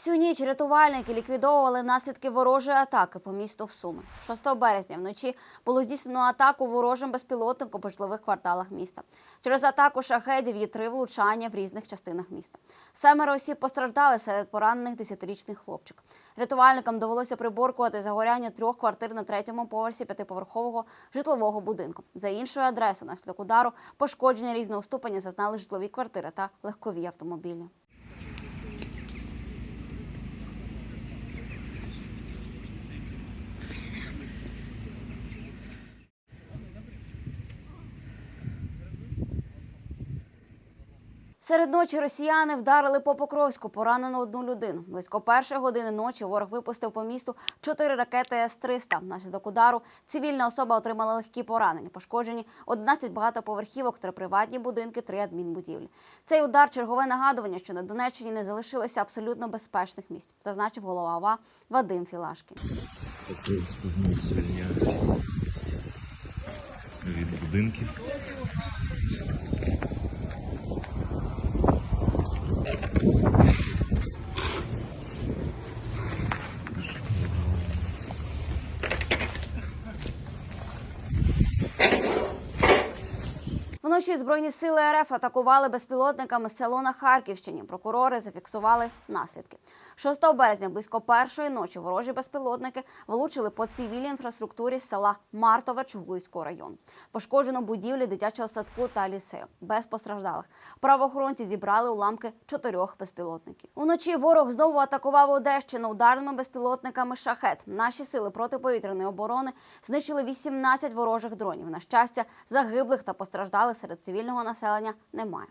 Всю ніч рятувальники ліквідовували наслідки ворожої атаки по місту в Суми. 6 березня вночі було здійснено атаку ворожим безпілотником по житлових кварталах міста. Через атаку шахедів є три влучання в різних частинах міста. Семеро осіб постраждали серед поранених десятирічний хлопчик. Рятувальникам довелося приборкувати загоряння трьох квартир на третьому поверсі п'ятиповерхового житлового будинку. За іншою адресою наслідок удару пошкодження різного ступеня зазнали житлові квартири та легкові автомобілі. Серед ночі росіяни вдарили по Покровську, поранено одну людину. Близько першої години ночі ворог випустив по місту чотири ракети С-300. Внаслідок удару цивільна особа отримала легкі поранення. Пошкоджені 11 багатоповерхівок, три приватні будинки, три адмінбудівлі. Цей удар чергове нагадування, що на Донеччині не залишилося абсолютно безпечних місць, зазначив голова ОВА Вадим Філашкін. Від будинків. Вночі збройні сили РФ атакували безпілотниками село на Харківщині. Прокурори зафіксували наслідки. 6 березня близько першої ночі ворожі безпілотники влучили по цивільній інфраструктурі села Мартове Чугуйського району. Пошкоджено будівлі дитячого садку та ліцею. Без постраждалих. Правоохоронці зібрали уламки чотирьох безпілотників. Уночі ворог знову атакував Одещину ударними безпілотниками шахет. Наші сили протиповітряної оборони знищили 18 ворожих дронів. На щастя, загиблих та постраждалих серед цивільного населення немає.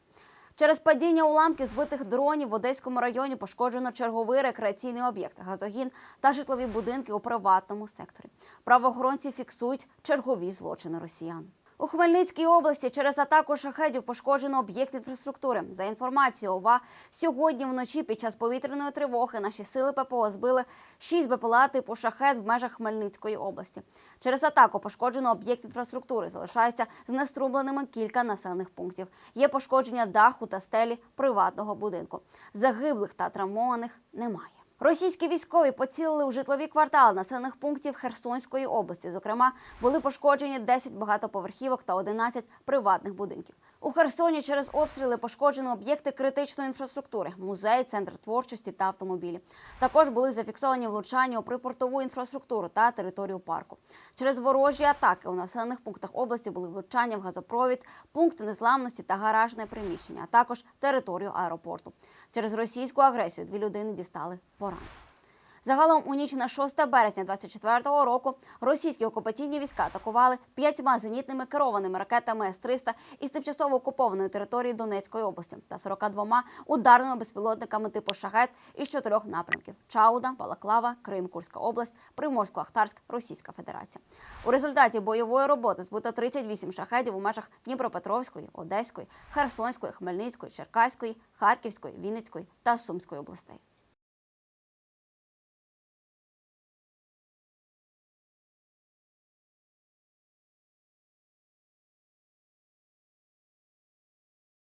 Через падіння уламків збитих дронів в Одеському районі пошкоджено черговий рекреаційний об'єкт, газогін та житлові будинки у приватному секторі. Правоохоронці фіксують чергові злочини росіян. У Хмельницькій області через атаку шахедів пошкоджено об'єкт інфраструктури. За інформацією ОВА, сьогодні вночі під час повітряної тривоги наші сили ППО збили 6 БПЛА типу шахед в межах Хмельницької області. Через атаку пошкоджено об'єкт інфраструктури. Залишаються знеструмленими кілька населених пунктів. Є пошкодження даху та стелі приватного будинку. Загиблих та травмованих немає. Російські військові поцілили у житлові квартали населених пунктів Херсонської області. Зокрема, були пошкоджені 10 багатоповерхівок та 11 приватних будинків. У Херсоні через обстріли пошкоджено об'єкти критичної інфраструктури, музей, центр творчості та автомобілі. Також були зафіксовані влучання у припортову інфраструктуру та територію парку. Через ворожі атаки у населених пунктах області були влучання в газопровід, пункти незламності та гаражне приміщення, а також територію аеропорту. Через російську агресію дві людини дістали поранення. Загалом у ніч на 6 березня 24-го року російські окупаційні війська атакували п'ятьма зенітними керованими ракетами С-300 із тимчасово окупованої території Донецької області та 42 ударними безпілотниками типу «Шахет» із чотирьох напрямків: Чауда, Балаклава, Крим, Курська область, Приморсько-Ахтарськ, Російська Федерація. У результаті бойової роботи збито 38 шахедів у межах Дніпропетровської, Одеської, Херсонської, Хмельницької, Черкаської, Харківської, Вінницької та Сумської областей.